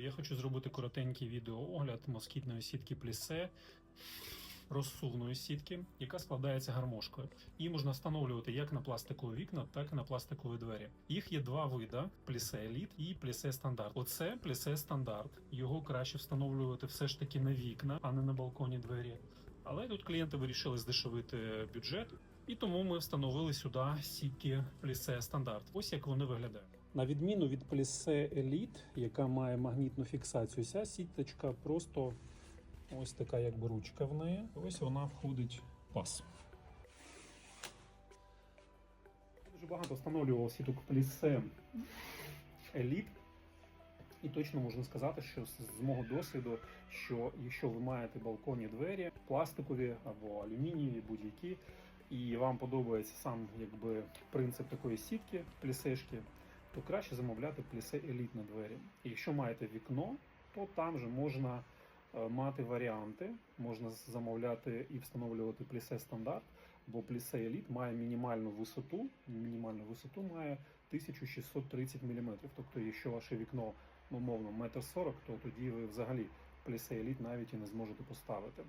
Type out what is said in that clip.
Я хочу зробити коротенький відеоогляд москітної сітки плісе. Розсувної сітки, яка складається гармошкою. Її можна встановлювати як на пластикові вікна, так і на пластикові двері. Їх є два види: плісе еліт і плісе стандарт. Оце плісе стандарт. Його краще встановлювати все ж таки на вікна, а не на балконі двері. Але тут клієнти вирішили здешевити бюджет, і тому ми встановили сюди сітки плісе стандарт. Ось як вони виглядають. На відміну від плісе еліт, яка має магнітну фіксацію, ця сіточка просто ось така, якби ручка в неї. Ось вона входить пас. Дуже багато встановлював сіток плісе еліт. І точно можна сказати, що з мого досвіду, що якщо ви маєте балконні двері, пластикові або алюмінієві, будь-які, і вам подобається сам якби принцип такої сітки плісешки, то краще замовляти плісе еліт на двері. І якщо маєте вікно, то там же можна е, мати варіанти. Можна замовляти і встановлювати плісе стандарт, бо плісе еліт має мінімальну висоту. Мінімальну висоту має 1630 мм. Тобто, якщо ваше вікно умовно метр сорок, то тоді ви взагалі плісе еліт навіть і не зможете поставити.